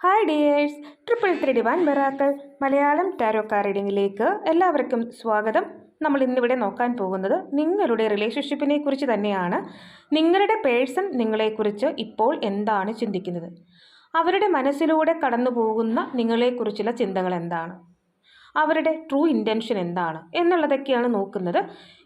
Hi dears triple three one ബെറാക്കൾ Malayalam tarot card റീഡിങ്ങിലേക്ക് എല്ലാവർക്കും സ്വാഗതം. നമ്മൾ ഇന്നിവിടെ നോക്കാൻ പോകുന്നത് നിങ്ങളുടെ റിലേഷൻഷിപ്പിനെ കുറിച്ച് തന്നെയാണ്. നിങ്ങളുടെ പേഴ്സൺ നിങ്ങളെക്കുറിച്ച് ഇപ്പോൾ എന്താണ് ചിന്തിക്കുന്നത്? അവരുടെ മനസ്സിലൂടെ കടന്നു പോകുന്ന നിങ്ങളെക്കുറിച്ചുള്ള ചിന്തകൾ എന്താണ്? അവരുടെ ട്രൂ ഇന്റൻഷൻ എന്താണ് എന്നുള്ളതൊക്കെയാണ് നോക്കുന്നത്.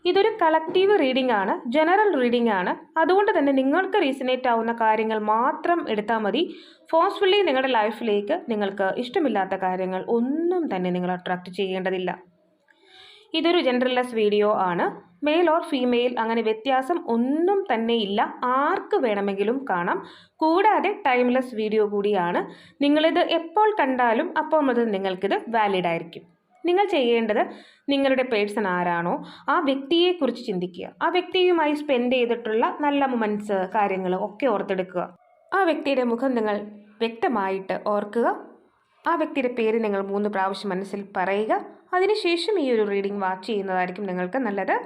ഇതൊരു കളക്റ്റീവ് റീഡിംഗ് ആണ് ജനറൽ റീഡിംഗ് ആണ്. അതുകൊണ്ട് തന്നെ നിങ്ങൾക്ക് റീസണേറ്റ് ആവുന്ന കാര്യങ്ങൾ മാത്രം എടുത്താൽ മതി. ഫോഴ്സ്ഫുള്ളി നിങ്ങളുടെ ലൈഫിലേക്ക് നിങ്ങൾക്ക് ഇഷ്ടമില്ലാത്ത കാര്യങ്ങൾ ഒന്നും തന്നെ നിങ്ങൾ അട്രാക്റ്റ് ചെയ്യേണ്ടതില്ല. ഇതൊരു ജെൻഡർലെസ് വീഡിയോ ആണ്. മെയിൽ ഓർ ഫീമെയിൽ അങ്ങനെ വ്യത്യാസം ഒന്നും തന്നെ ഇല്ല. ആർക്ക് വേണമെങ്കിലും കാണാം. കൂടാതെ ടൈംലെസ് വീഡിയോ കൂടിയാണ്. നിങ്ങളിത് എപ്പോൾ കണ്ടാലും അപ്പോൾ മുതൽ നിങ്ങൾക്കിത് വാലിഡ് ആയിരിക്കും. നിങ്ങൾ ചെയ്യേണ്ടത് നിങ്ങളുടെ പേഴ്സൺ ആരാണോ ആ വ്യക്തിയെക്കുറിച്ച് ചിന്തിക്കുക. ആ വ്യക്തിയുമായി സ്പെൻഡ് ചെയ്തിട്ടുള്ള നല്ല മൊമെന്റ്സ് കാര്യങ്ങൾ ഒക്കെ ഓർത്തെടുക്കുക. ആ വ്യക്തിയുടെ മുഖം നിങ്ങൾ വ്യക്തമായിട്ട് ഓർക്കുക. ആ വ്യക്തിയുടെ പേര് നിങ്ങൾ മൂന്ന് പ്രാവശ്യം മനസ്സിൽ പറയുക. അതിനുശേഷം ഈ ഒരു റീഡിംഗ് വാച്ച് ചെയ്യുന്നതായിരിക്കും നിങ്ങൾക്ക് നല്ലത്.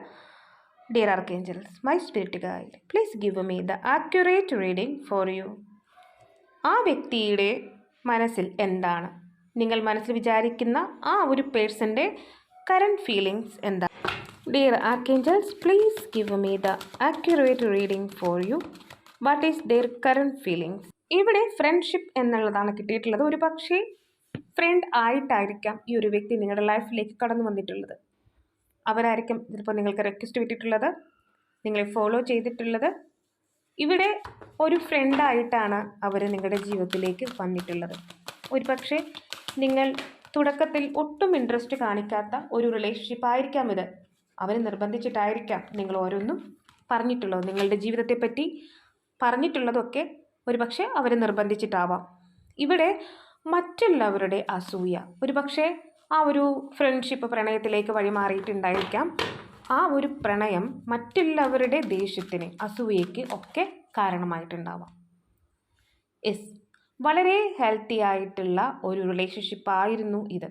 Dear archangels my spirit guide please give me the accurate reading for you ആ വ്യക്തിയുടെ മനസ്സിൽ എന്താണ്? നിങ്ങൾ മനസ്സിൽ വിചാരിക്കുന്ന ആ ഒരു പേഴ്സന്റെ കറണ്ട് ഫീലിങ്സ് എന്താ? Dear archangels please give me the accurate reading for you what is dear current feelings ഇവിടെ ഫ്രണ്ട്ഷിപ്പ് എന്നുള്ളതാണ് കിട്ടിയിട്ടുള്ളത്. ഒരു പക്ഷേ ഫ്രണ്ട് ആയിട്ടായിരിക്കാം ഈ ഒരു വ്യക്തി നിങ്ങളുടെ ലൈഫിലേക്ക് കടന്നു വന്നിട്ടുള്ളത്. അവരായിരിക്കും ചിലപ്പോൾ നിങ്ങൾക്ക് റിക്വസ്റ്റ് വിട്ടിട്ടുള്ളത്. നിങ്ങളെ ഫോളോ ചെയ്തിട്ടുള്ളത്. ഇവിടെ ഒരു ഫ്രണ്ടായിട്ടാണ് അവർ നിങ്ങളുടെ ജീവിതത്തിലേക്ക് വന്നിട്ടുള്ളത്. ഒരു പക്ഷേ നിങ്ങൾ തുടക്കത്തിൽ ഒട്ടും ഇൻട്രസ്റ്റ് കാണിക്കാത്ത ഒരു റിലേഷൻഷിപ്പ് ആയിരിക്കാം ഇത്. അവർ നിർബന്ധിച്ചിട്ടായിരിക്കാം നിങ്ങൾ ഓരോന്നും പറഞ്ഞിട്ടുള്ളത്. നിങ്ങളുടെ ജീവിതത്തെപ്പറ്റി പറഞ്ഞിട്ടുള്ളതൊക്കെ ഒരു പക്ഷേ അവർ നിർബന്ധിച്ചിട്ടാവാം. ഇവിടെ മറ്റുള്ളവരുടെ അസൂയ ഒരു പക്ഷേ ആ ഒരു ഫ്രണ്ട്ഷിപ്പ് പ്രണയത്തിലേക്ക് വഴിമാറിയിട്ടുണ്ടായിരിക്കാം. ആ ഒരു പ്രണയം മറ്റുള്ളവരുടെ ദേഷ്യത്തിന് അസൂയയ്ക്ക് ഒക്കെ കാരണമായിട്ടുണ്ടാവാം. യെസ് വളരെ ഹെൽത്തി ആയിട്ടുള്ള ഒരു റിലേഷൻഷിപ്പ് ആയിരുന്നു ഇത്.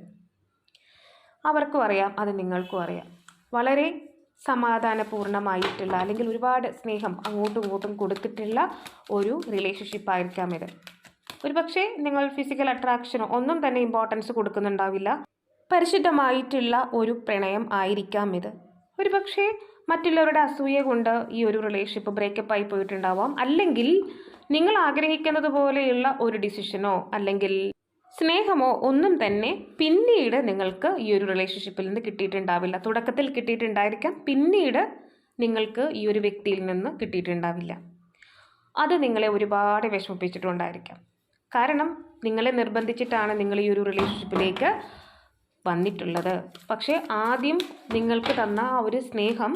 അവർക്കും അറിയാം അത് നിങ്ങൾക്കും അറിയാം. വളരെ സമാധാനപൂർണമായിട്ടുള്ള അല്ലെങ്കിൽ ഒരുപാട് സ്നേഹം അങ്ങോട്ടും ഇങ്ങോട്ടും കൊടുത്തിട്ടുള്ള ഒരു റിലേഷൻഷിപ്പ് ആയിരിക്കാം ഇത്. ഒരു പക്ഷേ നിങ്ങൾ ഫിസിക്കൽ അട്രാക്ഷനോ ഒന്നും തന്നെ ഇമ്പോർട്ടൻസ് കൊടുക്കുന്നുണ്ടാവില്ല. പരിശുദ്ധമായിട്ടുള്ള ഒരു പ്രണയം ആയിരിക്കാം ഇത്. ഒരു പക്ഷേ മറ്റുള്ളവരുടെ അസൂയ കൊണ്ട് ഈ ഒരു റിലേഷൻഷിപ്പ് ബ്രേക്കപ്പ് ആയി പോയിട്ടുണ്ടാവാം. അല്ലെങ്കിൽ നിങ്ങൾ ആഗ്രഹിക്കുന്നത് പോലെയുള്ള ഒരു ഡിസിഷനോ അല്ലെങ്കിൽ സ്നേഹമോ ഒന്നും തന്നെ പിന്നീട് നിങ്ങൾക്ക് ഈ ഒരു റിലേഷൻഷിപ്പിൽ നിന്ന് കിട്ടിയിട്ടുണ്ടാവില്ല. തുടക്കത്തിൽ കിട്ടിയിട്ടുണ്ടായിരിക്കാം. പിന്നീട് നിങ്ങൾക്ക് ഈ ഒരു വ്യക്തിയിൽ നിന്ന് കിട്ടിയിട്ടുണ്ടാവില്ല. അത് നിങ്ങളെ ഒരുപാട് വിഷമിപ്പിച്ചിട്ടുണ്ടായിരിക്കാം. കാരണം നിങ്ങളെ നിർബന്ധിച്ചിട്ടാണ് നിങ്ങൾ ഈ ഒരു റിലേഷൻഷിപ്പിലേക്ക് വന്നിട്ടുള്ളത്. പക്ഷേ ആദ്യം നിങ്ങൾക്ക് തന്ന ആ ഒരു സ്നേഹം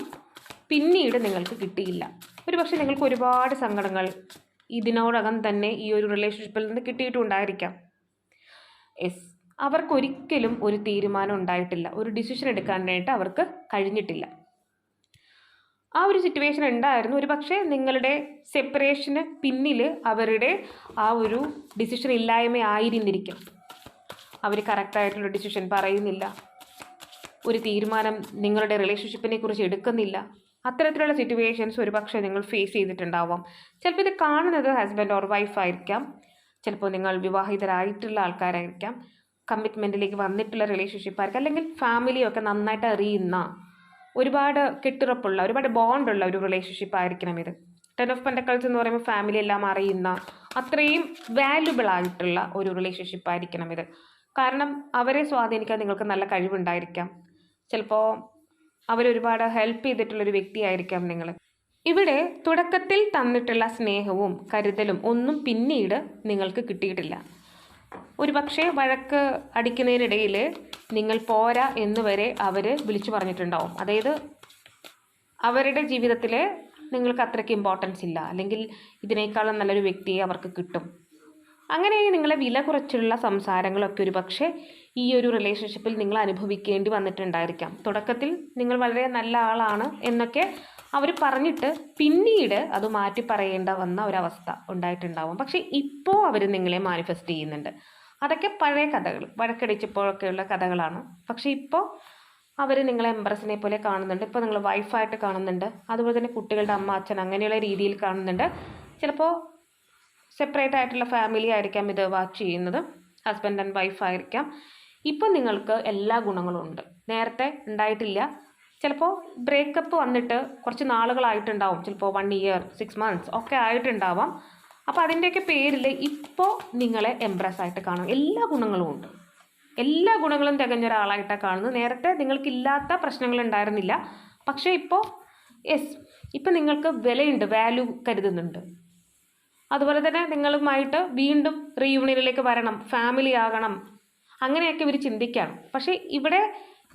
പിന്നീട് നിങ്ങൾക്ക് കിട്ടിയില്ല. ഒരു പക്ഷേ നിങ്ങൾക്ക് ഒരുപാട് സങ്കടങ്ങൾ ഇതിനോടകം തന്നെ ഈ ഒരു റിലേഷൻഷിപ്പിൽ നിന്ന് കിട്ടിയിട്ടുണ്ടായിരിക്കാം. എസ് അവർക്കൊരിക്കലും ഒരു തീരുമാനം ഉണ്ടായിട്ടില്ല. ഒരു ഡിസിഷൻ എടുക്കാനായിട്ട് അവർക്ക് കഴിഞ്ഞിട്ടില്ല. ആ ഒരു സിറ്റുവേഷൻ ഉണ്ടായിരുന്നു. ഒരു പക്ഷേ നിങ്ങളുടെ സെപ്പറേഷന് പിന്നിൽ അവരുടെ ആ ഒരു ഡിസിഷൻ ഇല്ലായ്മ ആയിരുന്നിരിക്കും. അവർ കറക്റ്റായിട്ടുള്ള ഡിസിഷൻ പറയുന്നില്ല. ഒരു തീരുമാനം നിങ്ങളുടെ റിലേഷൻഷിപ്പിനെ കുറിച്ച് എടുക്കുന്നില്ല. അത്തരത്തിലുള്ള സിറ്റുവേഷൻസ് ഒരു പക്ഷേ നിങ്ങൾ ഫേസ് ചെയ്തിട്ടുണ്ടാവാം. ചിലപ്പോൾ ഇത് കാണുന്നത് ഹസ്ബൻഡ് ഓർ വൈഫ് ആയിരിക്കാം. ചിലപ്പോൾ നിങ്ങൾ വിവാഹിതരായിട്ടുള്ള ആൾക്കാരായിരിക്കാം. കമ്മിറ്റ്മെന്റിലേക്ക് വന്നിട്ടുള്ള റിലേഷൻഷിപ്പ് ആയിരിക്കാം. അല്ലെങ്കിൽ ഫാമിലിയൊക്കെ നന്നായിട്ട് അറിയുന്ന ഒരുപാട് കെട്ടുറപ്പുള്ള ഒരുപാട് ബോണ്ടുള്ള ഒരു റിലേഷൻഷിപ്പ് ആയിരിക്കണം ഇത്. ടെൻ ഓഫ് പെൻഡക്കൾസ് എന്ന് പറയുമ്പോൾ ഫാമിലി എല്ലാം അറിയുന്ന അത്രയും വാല്യുബിൾ ആയിട്ടുള്ള ഒരു റിലേഷൻഷിപ്പ് ആയിരിക്കണം ഇത്. കാരണം അവരെ സ്വാധീനിക്കാൻ നിങ്ങൾക്ക് നല്ല കഴിവുണ്ടായിരിക്കാം. ചിലപ്പോൾ അവരൊരുപാട് ഹെൽപ്പ് ചെയ്തിട്ടുള്ളൊരു വ്യക്തിയായിരിക്കാം നിങ്ങൾ ഇവിടെ തുടക്കത്തിൽ തന്നിട്ടുള്ള സ്നേഹവും കരുതലും ഒന്നും പിന്നീട് നിങ്ങൾക്ക് കിട്ടിയിട്ടില്ല. ഒരു പക്ഷേ വഴക്ക് അടിക്കുന്നതിനിടയിൽ നിങ്ങൾ പോരാ എന്ന് വരെ അവർ വിളിച്ചു പറഞ്ഞിട്ടുണ്ടാവും. അതായത് അവരുടെ ജീവിതത്തിൽ നിങ്ങൾക്ക് അത്രയ്ക്ക് ഇമ്പോർട്ടൻസ് ഇല്ല. അല്ലെങ്കിൽ ഇതിനേക്കാളും നല്ലൊരു വ്യക്തിയെ അവർക്ക് കിട്ടും. അങ്ങനെ നിങ്ങളെ വില കുറച്ചുള്ള സംസാരങ്ങളൊക്കെ ഒരു പക്ഷേ ഈ ഒരു റിലേഷൻഷിപ്പിൽ നിങ്ങൾ അനുഭവിക്കേണ്ടി വന്നിട്ടുണ്ടായിരിക്കാം. തുടക്കത്തിൽ നിങ്ങൾ വളരെ നല്ല ആളാണ് എന്നൊക്കെ അവർ പറഞ്ഞിട്ട് പിന്നീട് അത് മാറ്റി പറയേണ്ട വന്ന ഒരവസ്ഥ ഉണ്ടായിട്ടുണ്ടാവും. പക്ഷേ ഇപ്പോൾ അവർ നിങ്ങളെ മാനിഫെസ്റ്റ് ചെയ്യുന്നുണ്ട്. അതൊക്കെ പഴയ കഥകൾ വഴക്കടിച്ചപ്പോഴൊക്കെയുള്ള കഥകളാണ്. പക്ഷേ ഇപ്പോൾ അവർ നിങ്ങളെ എംബ്രസിനെ പോലെ കാണുന്നുണ്ട്. ഇപ്പോൾ നിങ്ങൾ വൈഫായിട്ട് കാണുന്നുണ്ട്. അതുപോലെ തന്നെ കുട്ടികളുടെ അമ്മ അച്ഛൻ അങ്ങനെയുള്ള രീതിയിൽ കാണുന്നുണ്ട്. ചിലപ്പോൾ സെപ്പറേറ്റ് ആയിട്ടുള്ള ഫാമിലി ആയിരിക്കാം ഇത് വാച്ച് ചെയ്യുന്നത്. ഹസ്ബൻഡ് ആൻഡ് വൈഫ് ആയിരിക്കാം. ഇപ്പം നിങ്ങൾക്ക് എല്ലാ ഗുണങ്ങളും ഉണ്ട്. നേരത്തെ ഉണ്ടായിട്ടില്ല. ചിലപ്പോൾ ബ്രേക്കപ്പ് വന്നിട്ട് കുറച്ച് നാളുകളായിട്ടുണ്ടാവും. ചിലപ്പോൾ വൺ ഇയർ സിക്സ് മന്ത്സ് ഒക്കെ ആയിട്ടുണ്ടാവാം. അപ്പോൾ അതിന്റെയൊക്കെ പേരിൽ ഇപ്പോൾ നിങ്ങളെ എംപ്രസ് ആയിട്ട് കാണും. എല്ലാ ഗുണങ്ങളും ഉണ്ട്. എല്ലാ ഗുണങ്ങളും തികഞ്ഞ ഒരാളായിട്ടാണ് കാണുന്നത്. നേരത്തെ നിങ്ങൾക്കില്ലാത്ത പ്രശ്നങ്ങൾ ഉണ്ടായിരുന്നില്ല. പക്ഷേ ഇപ്പോൾ യെസ് ഇപ്പം നിങ്ങൾക്ക് വിലയുണ്ട് വാല്യൂ കരുതുന്നുണ്ട്. അതുപോലെ തന്നെ നിങ്ങളുമായിട്ട് വീണ്ടും റീയൂണിയനിലേക്ക് വരണം ഫാമിലി ആകണം. അങ്ങനെയൊക്കെ ഇവർ ചിന്തിക്കുകയാണ് പക്ഷേ ഇവിടെ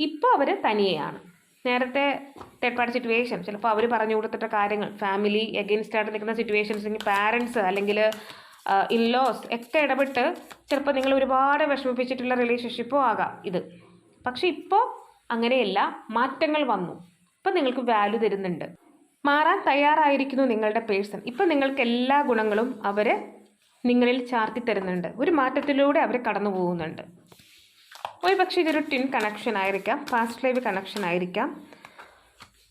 ഇപ്പോൾ അവർ തനിയെയാണ്. നേരത്തെ തേർഡ് പാർട്ടി സിറ്റുവേഷൻ ചിലപ്പോൾ അവർ പറഞ്ഞു കൊടുത്തിട്ട കാര്യങ്ങൾ ഫാമിലി എഗെയിൻസ്റ്റ് ആയിട്ട് നിൽക്കുന്ന സിറ്റുവേഷൻസ് അല്ലെങ്കിൽ പാരൻസ് അല്ലെങ്കിൽ ഇൻലോസ് ഒക്കെ ഇടപെട്ട് ചിലപ്പോൾ നിങ്ങൾ ഒരുപാട് വിഷമിപ്പിച്ചിട്ടുള്ള റിലേഷൻഷിപ്പോ ആകാം ഇത്. പക്ഷെ ഇപ്പോൾ അങ്ങനെയല്ല മാറ്റങ്ങൾ വന്നു. ഇപ്പം നിങ്ങൾക്ക് വാല്യൂ തരുന്നുണ്ട്. മാറാൻ തയ്യാറായിരിക്കുന്നു നിങ്ങളുടെ പേഴ്സൺ. ഇപ്പം നിങ്ങൾക്ക് എല്ലാ ഗുണങ്ങളും അവർ നിങ്ങളിൽ ചാർത്തി തരുന്നുണ്ട്. ഒരു മാറ്റത്തിലൂടെ അവർ കടന്നു പോകുന്നുണ്ട്. ഒരു പക്ഷേ ഇതൊരു ടിൻ കണക്ഷൻ ആയിരിക്കാം ഫാസ്റ്റ് ലൈവ് കണക്ഷൻ ആയിരിക്കാം.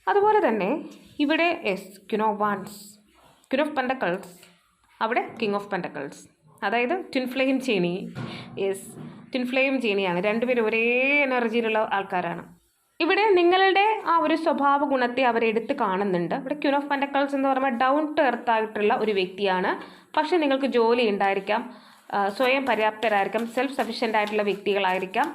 അതുപോലെ തന്നെ ഇവിടെ S queen of wands queen of pentacles അവിടെ കിങ് ഓഫ് പെൻഡക്കൾസ്. അതായത് twin flame journey yes twin flame ചേണിയാണ്. രണ്ടുപേരും ഒരേ എനർജിയിലുള്ള ആൾക്കാരാണ്. ഇവിടെ നിങ്ങളുടെ ആ ഒരു സ്വഭാവ ഗുണത്തെ അവരെടുത്ത് കാണുന്നുണ്ട്. ഇവിടെ ക്യൂൻ ഓഫ് പെൻഡക്കൾസ് എന്ന് പറയുമ്പോൾ ഡൗൺ ടു എർത്ത് ആയിട്ടുള്ള ഒരു വ്യക്തിയാണ്. പക്ഷേ നിങ്ങൾക്ക് ജോലി ഉണ്ടായിരിക്കാം സ്വയം പര്യാപ്തരായിരിക്കാം സെൽഫ് സഫീഷ്യന്റ് ആയിട്ടുള്ള വ്യക്തികളായിരിക്കാം.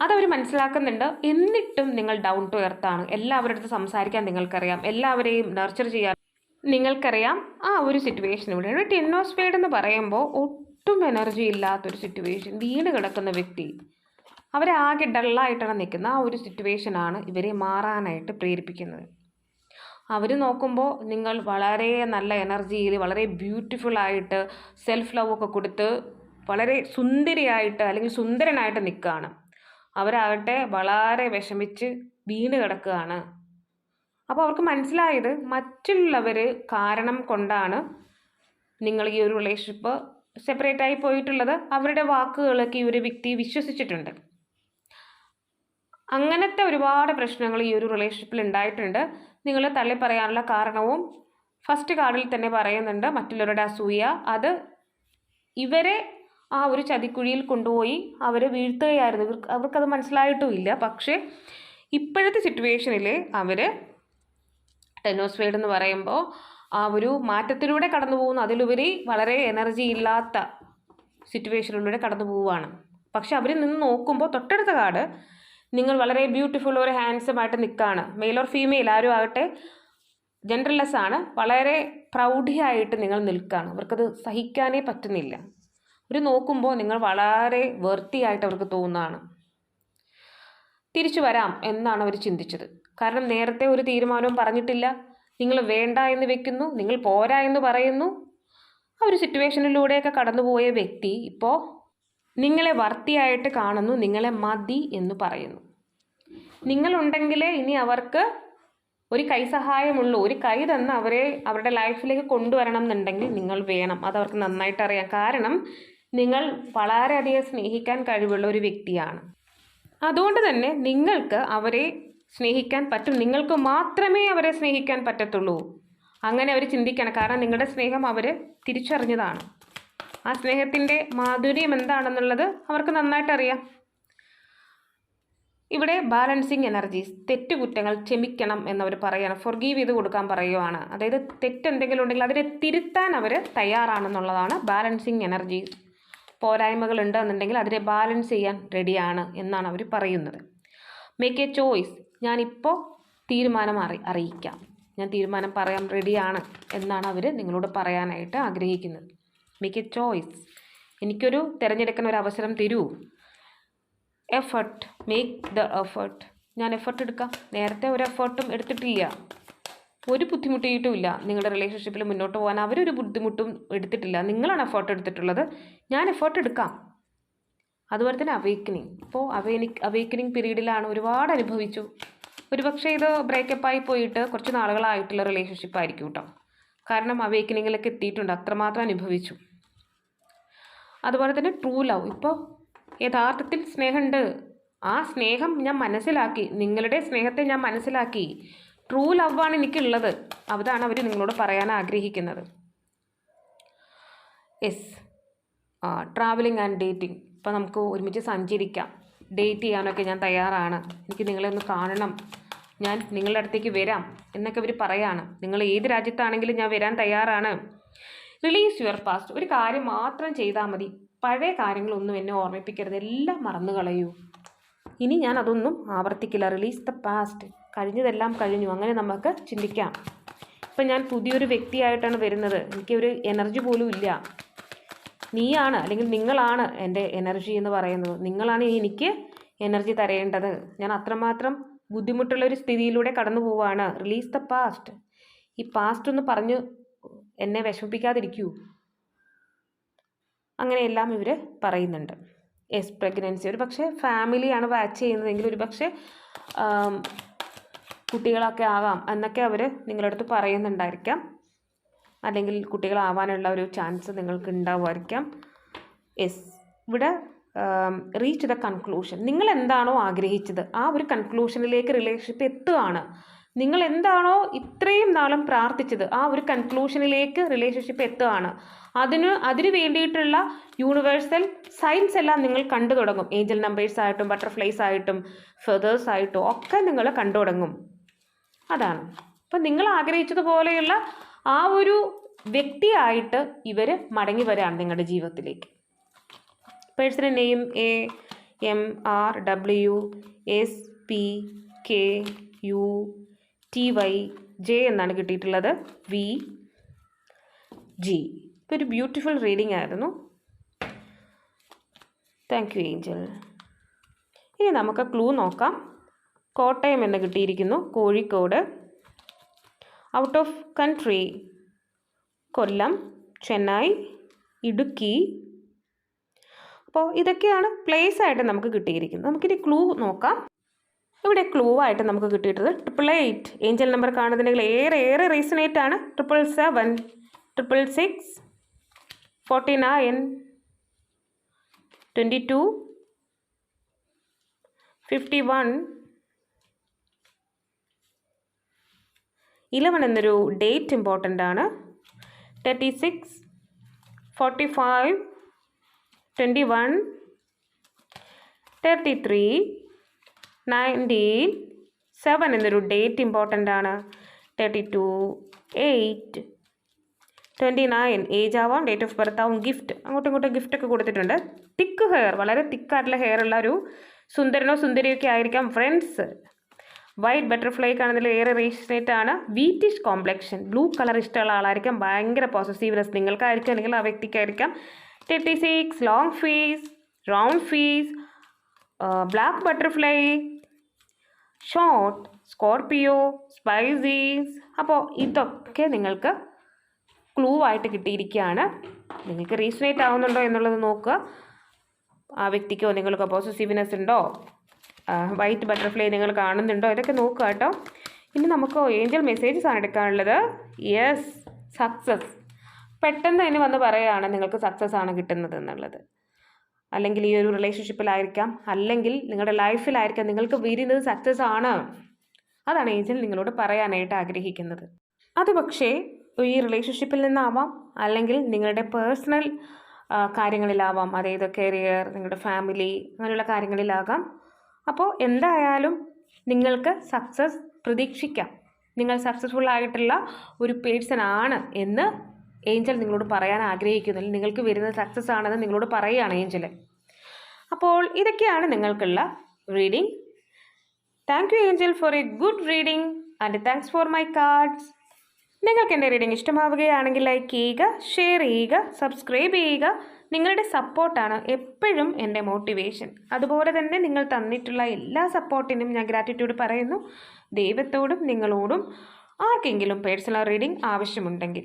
അതവർ മനസ്സിലാക്കുന്നുണ്ട്. എന്നിട്ടും നിങ്ങൾ ഡൗൺ ടു എർത്താണ് എല്ലാവരുടെ അടുത്ത് സംസാരിക്കാൻ നിങ്ങൾക്കറിയാം. എല്ലാവരെയും നർച്ചർ ചെയ്യാൻ നിങ്ങൾക്കറിയാം. ആ ഒരു സിറ്റുവേഷൻ ഇവിടെ. ഒരു ടെന്നോസ്ഫേഡ് എന്ന് പറയുമ്പോൾ ഒട്ടും എനർജി ഇല്ലാത്തൊരു സിറ്റുവേഷൻ വീണ് കിടക്കുന്ന വ്യക്തി. അവരാകെ ഡള്ളായിട്ടാണ് നിൽക്കുന്ന ആ ഒരു സിറ്റുവേഷനാണ് ഇവരെ മാറാനായിട്ട് പ്രേരിപ്പിക്കുന്നത്. അവർ നോക്കുമ്പോൾ നിങ്ങൾ വളരെ നല്ല എനർജിയിൽ വളരെ ബ്യൂട്ടിഫുള്ളായിട്ട് സെൽഫ് ലവ് ഒക്കെ കൊടുത്ത് വളരെ സുന്ദരിയായിട്ട് അല്ലെങ്കിൽ സുന്ദരനായിട്ട് നിൽക്കുകയാണ്. അവരാകട്ടെ വളരെ വിഷമിച്ച് വീണ് കിടക്കുകയാണ്. അപ്പോൾ അവർക്ക് മനസ്സിലായത് മറ്റുള്ളവർ കാരണം കൊണ്ടാണ് നിങ്ങൾ ഈ ഒരു റിലേഷൻഷിപ്പ് സെപ്പറേറ്റ് ആയി പോയിട്ടുള്ളത്. അവരുടെ വാക്കുകളൊക്കെ ഈ ഒരു വ്യക്തി വിശ്വസിച്ചിട്ടുണ്ട്. അങ്ങനത്തെ ഒരുപാട് പ്രശ്നങ്ങൾ ഈ ഒരു റിലേഷൻഷിപ്പിൽ ഉണ്ടായിട്ടുണ്ട്. നിങ്ങൾ തള്ളി പറയാനുള്ള കാരണവും ഫസ്റ്റ് കാർഡിൽ തന്നെ പറയുന്നുണ്ട് മറ്റുള്ളവരുടെ അസൂയ. അത് ഇവരെ ആ ഒരു ചതിക്കുഴിയിൽ കൊണ്ടുപോയി അവരെ വീഴ്ത്തുകയായിരുന്നു. ഇവർക്ക് അവർക്കത് മനസ്സിലായിട്ടുമില്ല. പക്ഷേ ഇപ്പോഴത്തെ സിറ്റുവേഷനിൽ അവർ ടെനോസ്ഫേഡ് എന്ന് പറയുമ്പോൾ ആ ഒരു മാറ്റത്തിലൂടെ കടന്നു പോകുന്നു. അതിലുപരി വളരെ എനർജി ഇല്ലാത്ത സിറ്റുവേഷനിലൂടെ കടന്നു പോവുകയാണ്. പക്ഷെ അവർ നിന്ന് നോക്കുമ്പോൾ തൊട്ടടുത്ത കാർഡ് നിങ്ങൾ വളരെ ബ്യൂട്ടിഫുൾ ഒരു ഹാൻസം ആയിട്ട് നിൽക്കുകയാണ് മെയിൽ ഓർ ഫീമെയിൽ ആരും ആകട്ടെ ജെൻഡർലെസ് ആണ്. വളരെ പ്രൗഢിയായിട്ട് നിങ്ങൾ നിൽക്കുകയാണ് അവർക്കത് സഹിക്കാനേ പറ്റുന്നില്ല. അവർ നോക്കുമ്പോൾ നിങ്ങൾ വളരെ വൃത്തിയായിട്ട് അവർക്ക് തോന്നുന്നതാണ് തിരിച്ചു വരാം എന്നാണ് അവർ ചിന്തിച്ചത്. കാരണം നേരത്തെ ഒരു തീരുമാനവും പറഞ്ഞിട്ടില്ല. നിങ്ങൾ വേണ്ട എന്ന് വെക്കുന്നു. നിങ്ങൾ പോരാ എന്ന് പറയുന്നു. ആ ഒരു സിറ്റുവേഷനിലൂടെയൊക്കെ കടന്നുപോയ വ്യക്തി ഇപ്പോൾ നിങ്ങളെ വർത്തിയായിട്ട് കാണുന്നു നിങ്ങളെ മതി എന്ന് പറയുന്നു. നിങ്ങളുണ്ടെങ്കിലേ ഇനി അവർക്ക് ഒരു കൈ സഹായമുള്ളൂ. ഒരു കൈ തന്ന് അവരെ അവരുടെ ലൈഫിലേക്ക് കൊണ്ടുവരണം എന്നുണ്ടെങ്കിൽ നിങ്ങൾ വേണം. അത് അവർക്ക് നന്നായിട്ട് അറിയാം. കാരണം നിങ്ങൾ വളരെയധികം സ്നേഹിക്കാൻ കഴിവുള്ള ഒരു വ്യക്തിയാണ്. അതുകൊണ്ട് തന്നെ നിങ്ങൾക്ക് അവരെ സ്നേഹിക്കാൻ പറ്റും. നിങ്ങൾക്ക് മാത്രമേ അവരെ സ്നേഹിക്കാൻ പറ്റത്തുള്ളൂ. അങ്ങനെ അവർ ചിന്തിക്കണം. കാരണം നിങ്ങളുടെ സ്നേഹം അവർ തിരിച്ചറിഞ്ഞതാണ്. ആ സ്നേഹത്തിന്റെ മാധുര്യം എന്താണെന്നുള്ളത് അവർക്ക് നന്നായിട്ട് അറിയാം ഇവിടെ ബാലൻസിങ് എനർജീസ് തെറ്റുകുറ്റങ്ങൾ ക്ഷമിക്കണം എന്നവർ പറയാണ് ഫൊർഗീവ് ചെയ്ത് കൊടുക്കാൻ പറയുവാണ്. അതായത് തെറ്റെന്തെങ്കിലും ഉണ്ടെങ്കിൽ അതിനെ തിരുത്താൻ അവർ തയ്യാറാണെന്നുള്ളതാണ് ബാലൻസിങ് എനർജീസ്. പോരായ്മകൾ ഉണ്ടെന്നുണ്ടെങ്കിൽ അതിനെ ബാലൻസ് ചെയ്യാൻ റെഡിയാണ് എന്നാണ് അവർ പറയുന്നത്. മേക്ക് എ ചോയ്സ് ഞാനിപ്പോൾ തീരുമാനം അറി അറിയിക്കാം. ഞാൻ തീരുമാനം പറയാൻ റെഡിയാണ് എന്നാണ് അവർ നിങ്ങളോട് പറയാനായിട്ട് ആഗ്രഹിക്കുന്നത്. മേക്ക് എ ചോയ്സ് എനിക്കൊരു തിരഞ്ഞെടുക്കാൻ ഒരു അവസരം തരൂ. എഫർട്ട് മേക്ക് ദ എഫർട്ട് ഞാൻ എഫർട്ട് എടുക്കാം. നേരത്തെ ഒരു എഫർട്ടും എടുത്തിട്ടില്ല. ഒരു ബുദ്ധിമുട്ടിയിട്ടുമില്ല നിങ്ങളുടെ റിലേഷൻഷിപ്പിൽ മുന്നോട്ട് പോകാൻ അവരൊരു ബുദ്ധിമുട്ടും എടുത്തിട്ടില്ല. നിങ്ങളാണ് എഫേർട്ട് എടുത്തിട്ടുള്ളത്. ഞാൻ എഫേർട്ട് എടുക്കാം. അതുപോലെ തന്നെ അവേക്കനിങ് ഇപ്പോൾ അവേനി അവേക്കനിങ് പീരീഡിലാണ് ഒരുപാട് അനുഭവിച്ചു. ഒരുപക്ഷെ ഇത് ബ്രേക്കപ്പായി പോയിട്ട് കുറച്ച് നാളുകളായിട്ടുള്ള റിലേഷൻഷിപ്പ് ആയിരിക്കും കേട്ടോ കാരണം അവേക്കനിങ്ങിലൊക്കെ എത്തിയിട്ടുണ്ട്. അത്രമാത്രം അനുഭവിച്ചു. അതുപോലെ തന്നെ ട്രൂ ലവ് ഇപ്പോൾ യഥാർത്ഥത്തിൽ സ്നേഹമുണ്ട്. ആ സ്നേഹം ഞാൻ മനസ്സിലാക്കി. നിങ്ങളുടെ സ്നേഹത്തെ ഞാൻ മനസ്സിലാക്കി. ട്രൂ ലവാണ് എനിക്കുള്ളത്. അതാണ് അവർ നിങ്ങളോട് പറയാൻ ആഗ്രഹിക്കുന്നത്. എസ് ട്രാവലിംഗ് ആൻഡ് ഡേറ്റിംഗ് ഇപ്പോൾ നമുക്ക് ഒരുമിച്ച് സഞ്ചരിക്കാം. ഡേറ്റ് ചെയ്യാനൊക്കെ ഞാൻ തയ്യാറാണ്. എനിക്ക് നിങ്ങളെ ഒന്ന് കാണണം. ഞാൻ നിങ്ങളുടെ അടുത്തേക്ക് വരാം. എന്നൊക്കെ ഇവർ പറയാണ്. നിങ്ങൾ ഏത് രാജ്യത്താണെങ്കിലും ഞാൻ വരാൻ തയ്യാറാണ്. റിലീസ് യുവർ പാസ്റ്റ് ഒരു കാര്യം മാത്രം ചെയ്താൽ മതി. പഴയ കാര്യങ്ങളൊന്നും എന്നെ ഓർമ്മിപ്പിക്കരുത്. എല്ലാം മറന്നു കളയൂ. ഇനി ഞാൻ അതൊന്നും ആവർത്തിക്കില്ല. റിലീസ് ദ പാസ്റ്റ് കഴിഞ്ഞതെല്ലാം കഴിഞ്ഞു. അങ്ങനെ നമുക്ക് ചിന്തിക്കാം. ഇപ്പം ഞാൻ പുതിയൊരു വ്യക്തിയായിട്ടാണ് വരുന്നത്. എനിക്കൊരു എനർജി പോലും ഇല്ല. നീയാണ് അല്ലെങ്കിൽ നിങ്ങളാണ് എന്റെ എനർജി എന്ന് പറയുന്നത്. നിങ്ങളാണ് എനിക്ക് എനർജി തരേണ്ടത്. ഞാൻ അത്രമാത്രം ബുദ്ധിമുട്ടുള്ള ഒരു സ്ഥിതിയിലൂടെ കടന്നു പോവുകയാണ് റിലീസ് ദ പാസ്റ്റ് ഈ പാസ്റ്റ് ഒന്ന് പറഞ്ഞ് എന്നെ വിഷമിപ്പിക്കാതിരിക്കൂ. അങ്ങനെയെല്ലാം ഇവർ പറയുന്നുണ്ട്. എസ് പ്രഗ്നൻസി ഒരു പക്ഷേ ഫാമിലിയാണ് വാച്ച് ചെയ്യുന്നതെങ്കിൽ ഒരു പക്ഷേ കുട്ടികളൊക്കെ ആവാം എന്നൊക്കെ അവർ നിങ്ങളുടെ അടുത്ത് പറയുന്നുണ്ടായിരിക്കാം. അല്ലെങ്കിൽ കുട്ടികളാവാനുള്ള ഒരു ചാൻസ് നിങ്ങൾക്ക് ഉണ്ടാവുമായിരിക്കാം. യെസ് ഇവിടെ റീച്ച് ദ കൺക്ലൂഷൻ നിങ്ങൾ എന്താണോ ആഗ്രഹിച്ചത് ആ ഒരു കൺക്ലൂഷനിലേക്ക് റിലേഷൻഷിപ്പ് എത്തുകയാണ്. നിങ്ങൾ എന്താണോ ഇത്രയും നാളും പ്രാർത്ഥിച്ചത് ആ ഒരു കൺക്ലൂഷനിലേക്ക് റിലേഷൻഷിപ്പ് എത്തുകയാണ്. അതിന് അതിന് വേണ്ടിയിട്ടുള്ള യൂണിവേഴ്സൽ സൈൻസ് എല്ലാം നിങ്ങൾ കണ്ടു തുടങ്ങും. ഏഞ്ചൽ നമ്പേഴ്സ് ആയിട്ടും ബട്ടർഫ്ലൈസ് ആയിട്ടും ഫെതേഴ്സ് ആയിട്ടും ഒക്കെ നിങ്ങൾ കണ്ടു തുടങ്ങും. അതാണ്. അപ്പം നിങ്ങൾ ആഗ്രഹിച്ചതുപോലെയുള്ള ആ ഒരു വ്യക്തിയായിട്ട് ഇവർ മടങ്ങി വരാണ് നിങ്ങളുടെ ജീവിതത്തിലേക്ക്. Personal name A M R W S P K U T Y J എന്നാണ് കിട്ടിയിട്ടുള്ളത്. വി ജി ഒരു ബ്യൂട്ടിഫുൾ റീഡിംഗ് ആയിരുന്നു. താങ്ക് യു ഏഞ്ചൽ ഇനി നമുക്ക് ക്ലൂ നോക്കാം. കോട്ടയം എന്ന് കിട്ടിയിരിക്കുന്നു Kozhikode. Out of country Kollam Chennai Idukki. അപ്പോൾ ഇതൊക്കെയാണ് പ്ലേസ് ആയിട്ട് നമുക്ക് കിട്ടിയിരിക്കുന്നത്. നമുക്കിനി ക്ലൂ നോക്കാം. ഇവിടെ ക്ലൂ ആയിട്ട് നമുക്ക് കിട്ടിയിട്ടത് ട്രിപ്പിൾ എയ്റ്റ് ഏഞ്ചൽ നമ്പർ കാണുന്നുണ്ടെങ്കിൽ ഏറെ ഏറെ റീസണേറ്റ് ആണ്. Triple seven triple six forty nine twenty two fifty one eleven എന്നൊരു ഡേറ്റ് ഇമ്പോർട്ടന്റ് ആണ്. Thirty six forty five twenty one thirty three nineteen seven എന്നൊരു ഡേറ്റ് ഇമ്പോർട്ടന്റ് ആണ്. Thirty two eight twenty nine age ആവാം date of birth ആവും gift. അങ്ങോട്ടും ഇങ്ങോട്ടും gift ഒക്കെ കൊടുത്തിട്ടുണ്ട്. തിക്ക് ഹെയർ വളരെ തിക്കായിട്ടുള്ള ഹെയർ ഉള്ള ഒരു സുന്ദരനോ സുന്ദരിയൊക്കെ ആയിരിക്കാം ഫ്രണ്ട്സ് വൈറ്റ് ബട്ടർഫ്ലൈ കാണുന്നതിൽ ഏറെ റേഷനേറ്റ് ആണ്. വീറ്റിഷ് കോംപ്ലക്ഷൻ ബ്ലൂ കളർ ഇഷ്ടമുള്ള ആളായിരിക്കാം ഭയങ്കര പോസസീവ്നെസ് നിങ്ങൾക്കായിരിക്കും അല്ലെങ്കിൽ ആ വ്യക്തിക്കായിരിക്കാം. Thirty six long fees round fees black butterfly short scorpio species. അപ്പോൾ ഇതൊക്കെ നിങ്ങൾക്ക് ക്ലൂ ആയിട്ട് കിട്ടിയിരിക്കുകയാണ്. നിങ്ങൾക്ക് റീസണേറ്റ് ആവുന്നുണ്ടോ എന്നുള്ളത് നോക്കുക. ആ വ്യക്തിക്കോ നിങ്ങൾക്ക് പോസിറ്റീവ്നെസ് ഉണ്ടോ? വൈറ്റ് ബട്ടർഫ്ലൈ നിങ്ങൾ കാണുന്നുണ്ടോ? ഇതൊക്കെ നോക്കുക കേട്ടോ. ഇനി നമുക്ക് ഏഞ്ചൽ മെസ്സേജസ് ആണ് എടുക്കാനുള്ളത്. യെസ് സക്സസ് പെട്ടെന്ന് തന്നെ വന്ന് പറയുകയാണ് നിങ്ങൾക്ക് സക്സസ് ആണ് കിട്ടുന്നത് എന്നുള്ളത്. അല്ലെങ്കിൽ ഈ ഒരു റിലേഷൻഷിപ്പിലായിരിക്കാം അല്ലെങ്കിൽ നിങ്ങളുടെ ലൈഫിലായിരിക്കാം നിങ്ങൾക്ക് വരുന്നത് സക്സസ് ആണ്. അതാണ് ഏഞ്ചൽ നിങ്ങളോട് പറയാനായിട്ട് ആഗ്രഹിക്കുന്നത്. അത് പക്ഷേ ഈ റിലേഷൻഷിപ്പിൽ നിന്നാവാം. അല്ലെങ്കിൽ നിങ്ങളുടെ പേഴ്സണൽ കാര്യങ്ങളിലാവാം. അതായത് കരിയർ നിങ്ങളുടെ ഫാമിലി അങ്ങനെയുള്ള കാര്യങ്ങളിലാകാം. അപ്പോൾ എന്തായാലും നിങ്ങൾക്ക് സക്സസ് പ്രതീക്ഷിക്കാം. നിങ്ങൾ സക്സസ്ഫുൾ ആയിട്ടുള്ള ഒരു പേഴ്സൺ ആണ് എന്ന് ഏഞ്ചൽ നിങ്ങളോട് പറയാൻ ആഗ്രഹിക്കുന്നു നിങ്ങൾക്ക് വരുന്ന സക്സസ് ആണെന്ന് നിങ്ങളോട് പറയുകയാണ് ഏഞ്ചൽ. അപ്പോൾ ഇതൊക്കെയാണ് നിങ്ങൾക്കുള്ള reading thank you angel for a good reading and thanks for my cards നിങ്ങൾക്ക് എന്റെ റീഡിംഗ് ഇഷ്ടമാവുകയാണെങ്കിൽ ലൈക്ക് ചെയ്യുക ഷെയർ ചെയ്യുക സബ്സ്ക്രൈബ് ചെയ്യുക. നിങ്ങളുടെ സപ്പോർട്ടാണ് എപ്പോഴും എന്റെ മോട്ടിവേഷൻ അതുപോലെ തന്നെ നിങ്ങൾ തന്നിട്ടുള്ള എല്ലാ സപ്പോർട്ടിനും ഞാൻ ഗ്രാറ്റിറ്റ്യൂഡ് പറയുന്നു. ദൈവത്തോടും നിങ്ങളോടും ആർക്കെങ്കിലും പേഴ്സണൽ റീഡിംഗ് ആവശ്യമുണ്ടെങ്കിൽ.